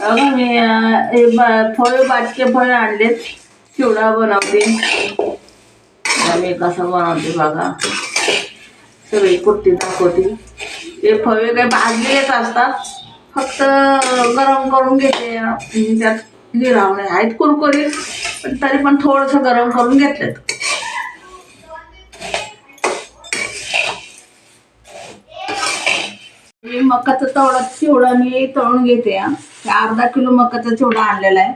अगं मी फळ हे ब- फळे बाटके फळे आणलेत. चिवडा बनवते. मी कसं बनवते बघा. सगळी कुर्ती दाखवते ते फळे काही भाजलेलेच असतात. फक्त गरम करून घेते. त्यात गिरावणे आहेत कुरकुरीत पण तरी पण थोडंसं गरम करून घेतलेत. हे मकाचा तेवढा चिवडा मी तळून घेते अर्धा किलो मकाचा चिवडा आणलेला आहे.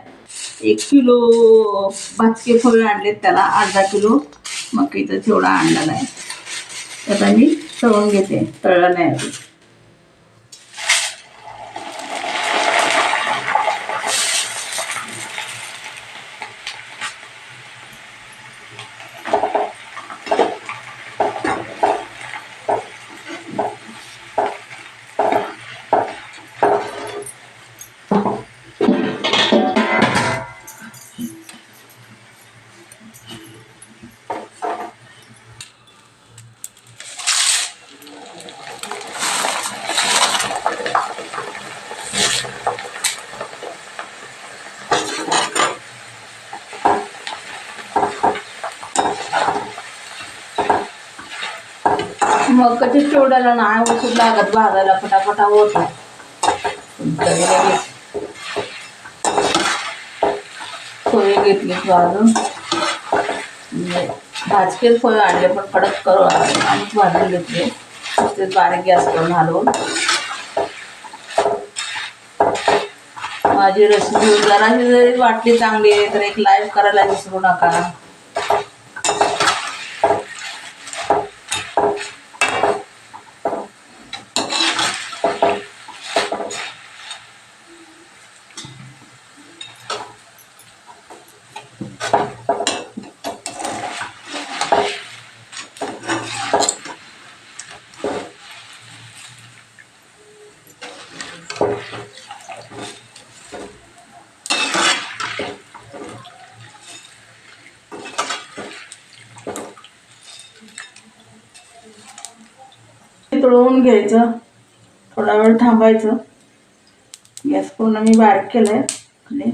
एक किलो भाजके फळ आणलेत त्याला अर्धा किलो मकीचा चिवडा आणलेला आहे. त्याचा मी तळून घेते तळलं नाही मग कधीच चिवड्याला नाही खूप लागत भाजायला पटापटा होत तरी फळे घेतली भाजून म्हणजे भाजके फळे आणले पण कडक करू आणि भाजून घेतले. ते बारीक गॅस करून घालून. माझी रेसिपी जराशी जरी वाटली चांगली आहे तर एक लाईव्ह करायला विसरू नका. घ्यायचं. थोडा वेळ थांबायचं. गॅस पूर्ण मी बारीक केलाय. खाली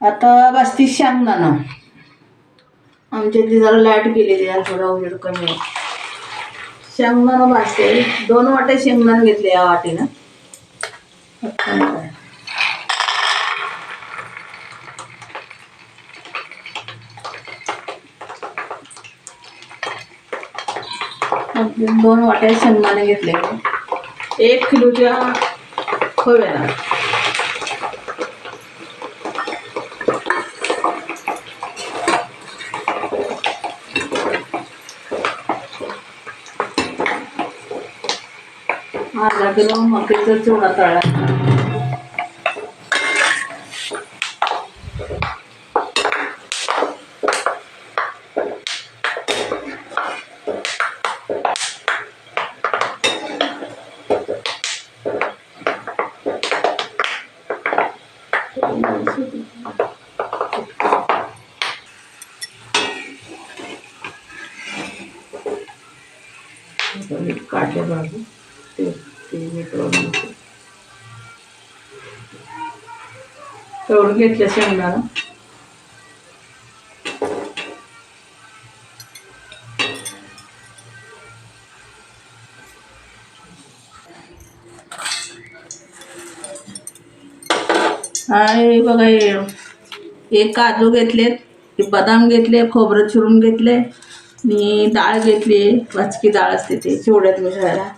आता बसती शेंगदाणा आमच्या इथे जरा लाइट गेलेली आहे थोडा उजेड कमी आहे. शेंगदाणा भाजते दोन वाटे शेंगदाण घेतले या वाटीनं. दोन वाट्या शेंगदाणे घेतले. एक किलोच्या खोव्याला अर्धा किलो मकीचा चिवडा तळला काढले बाजू. मिटवून घेते. तेवढं घेतल्या शेंगदाणा आणि बघा हे काजू घेतलेत हे बदाम घेतले खोबरं चिरून घेतले आणि डाळ घेतली वाचकी डाळ असते ते चिवड्यात मिसळायला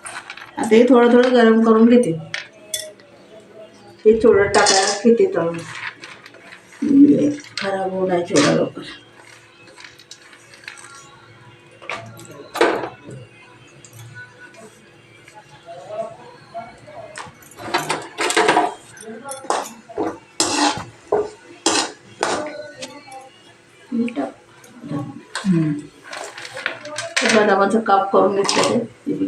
आता हे थोडं थोडं गरम करून घेते. हे चिवड्यात टाकायला किती तळून म्हणजे खराब होऊ नये चिवडा लवकर. बदामाचं काप करून घेतलं ते ते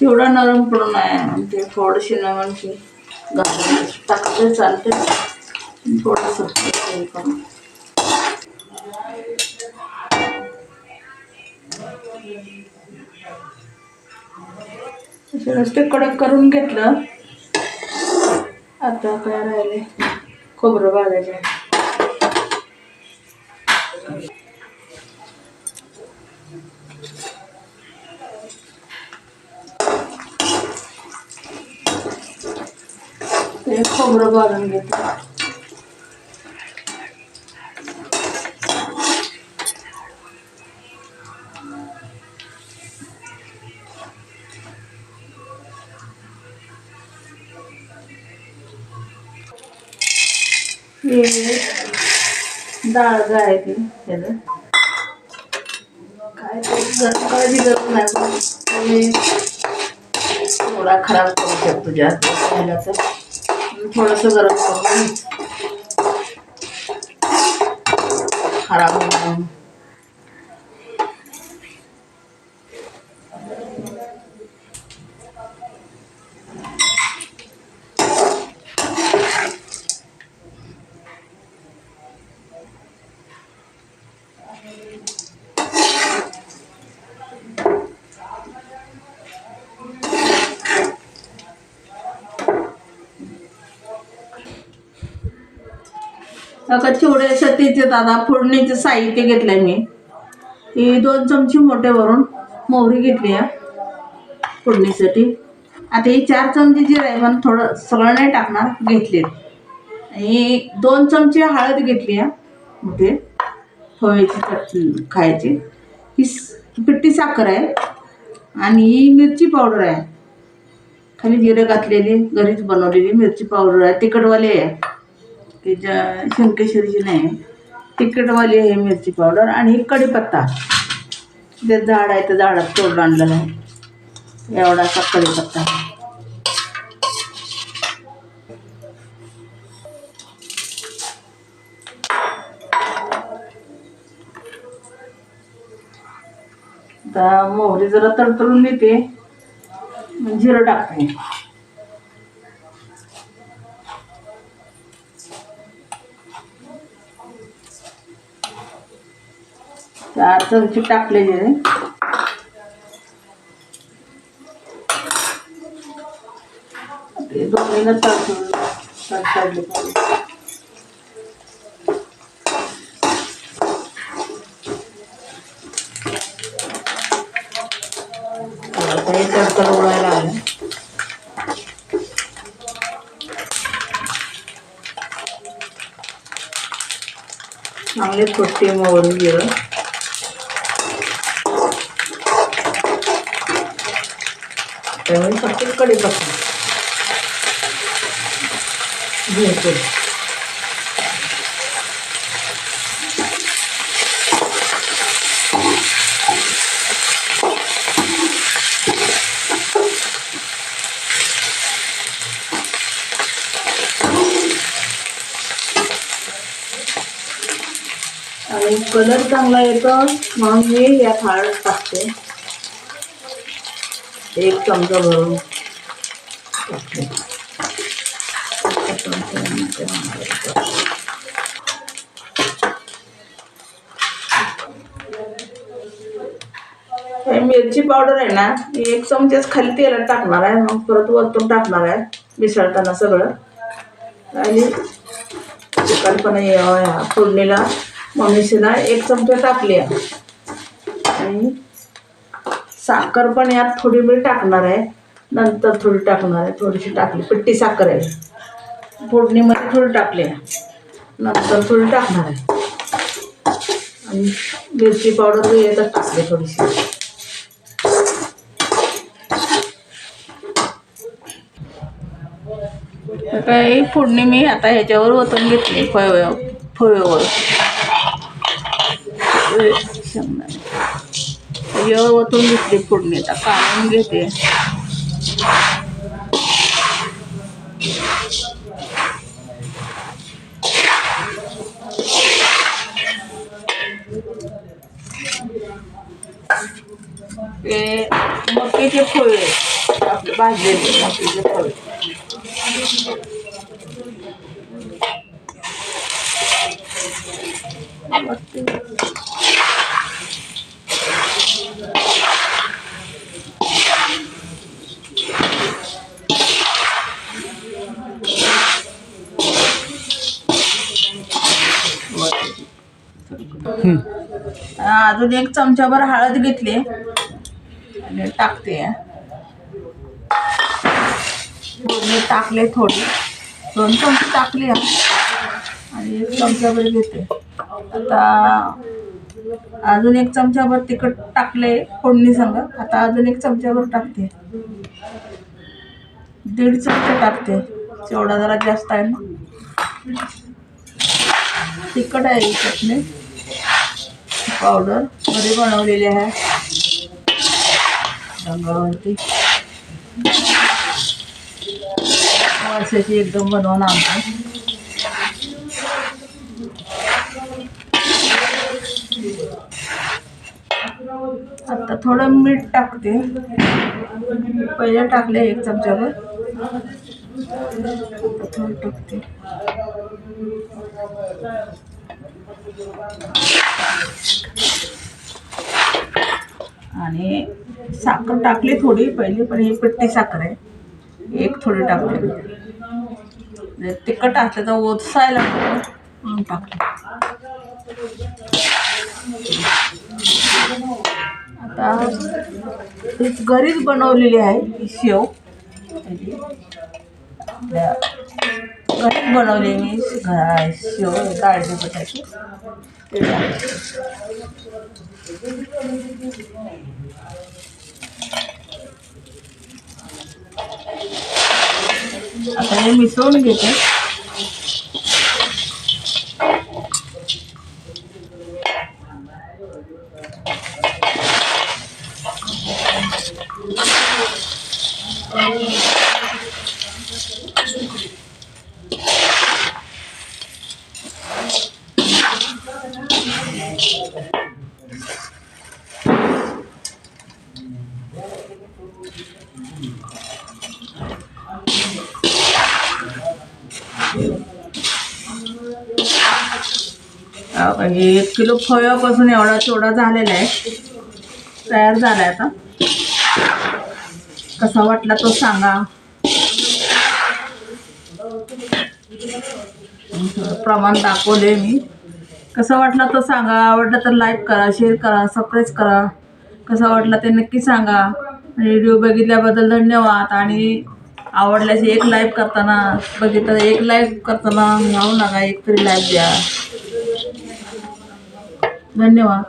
तेवढा नरम पडून आहे ते थोडीशी नरम की घालून टाकलं चालते थोडंसं हे करून. कडक करून घेतलं आता काय राहिले? खोबरं भाजायचे ते खोबरं भाजून घेतलं हे डाळ गाळायची त्याचं काय ते गरम करायची गरज नाही पण हे थोडा खराब करू शकतो जास्त राहिला तर थोडंसं गरम करून खराब होऊन आता चिवड्याच्या तिथे दादा फोडणीचं साहित्य घेतलंय मी. ही दोन चमची मोठे भरून मोहरी घेतली आहे फोडणीसाठी. आता ही चार चमचे जिरे आहे पण थोडं सगळं नाही टाकणार घेतलेत. आणि दोन चमचे हळद घेतली आहे मोठे फव्याची खायची. ही पिट्टी साखर आहे आणि ही मिरची पावडर आहे. खाली जिरं घातलेली घरीच बनवलेली मिरची पावडर आहे तिखटवाली आहे. की ज्या शंकेश्वरीची नाही. तिखटवाली आहे मिरची पावडर आणि ही कढीपत्ता ते झाड आहे त्या झाडात तोडून आणलेलं आहे. एवढासा कढीपत्ता आता मोहरी जरा तडतडून देते. जिरं टाकते. चमचे टाकले आहे. ते दोन्हीला तडतडून पाहिजे हे उडायला चांगले छोटे मोहरी गेलं त्यावेळी फक्त कढीपत्ता घ्यायचे आणि कलर चांगला येतो म्हणून मी या हळद टाकते. एक चमचा भरून. मिरची पावडर आहे ना एक चमचेच खाली तेलात टाकणार आहे मग परत वरतून टाकणार आहे मिसळताना सगळं. आणि चिकनपणा यावं ह्या फोडणीला मम्मीशीला एक चमचा टाकली आहे. आणि साखर पण यात थोडी मी टाकणार आहे. नंतर थोडी टाकणार आहे. थोडीशी टाकली. पिट्टी साखर आहे. फोडणीमध्ये थोडी टाकली आहे. नंतर थोडी टाकणार आहे. आणि मिरची पावडर बी टाकली थोडीशी. काही फोडणी मी आता ह्याच्यावर ओतून घेतली फळ फळवर. शेंगदाणे वतून घेतली फोडणी आता काढून घेते. ते मक्याचे फळे आपले भाजलेले मक्कीचे फळे. अजून एक चमचाभर हळद घेतली. आणि टाकते. टाकले थोडी. दोन चमचे टाकले. आणि एक चमचाभर घेते. आता अजून एक चमचाभर तिखट टाकले फोडणी संग. आता अजून एक चमचाभर टाकते. दीड चमचा टाकते. तेवढा जरा जास्त आहे ना. तिखट आहे चटणी पावडर घरी बनवलेली आहे एकदम आणतो आता थोडं मीठ टाकते पहिले टाकले एक चमचाभर थोडं टाकते आणि साखर टाकली थोडी पहिली पण ही पिट्टी साखर आहे. एक थोडी टाकली. म्हणजे तिखट असलं तर ओतसायला म्हणून टाकली. आता ही घरीच बनवलेली आहे शेव. घरीच बनवली मी शेव डाळी बटाची आता हे मिसळून घेते म्हणजे एक किलो फळापासून एवढा चोडा झालेला आहे. तयार झाला आहे आता. कसा वाटला तो सांगा. प्रमाण दाखवले मी. कसा वाटला तो सांगा. आवडला तर लाईक करा शेअर करा सबस्क्राईब करा. कसा वाटला ते नक्की सांगा. व्हिडिओ बघितल्याबद्दल धन्यवाद. आणि आवडल्याचे एक लाईक करताना बघितलं एक लाईक करताना जाऊ नका एक तरी लाईक द्या. धन्यवाद.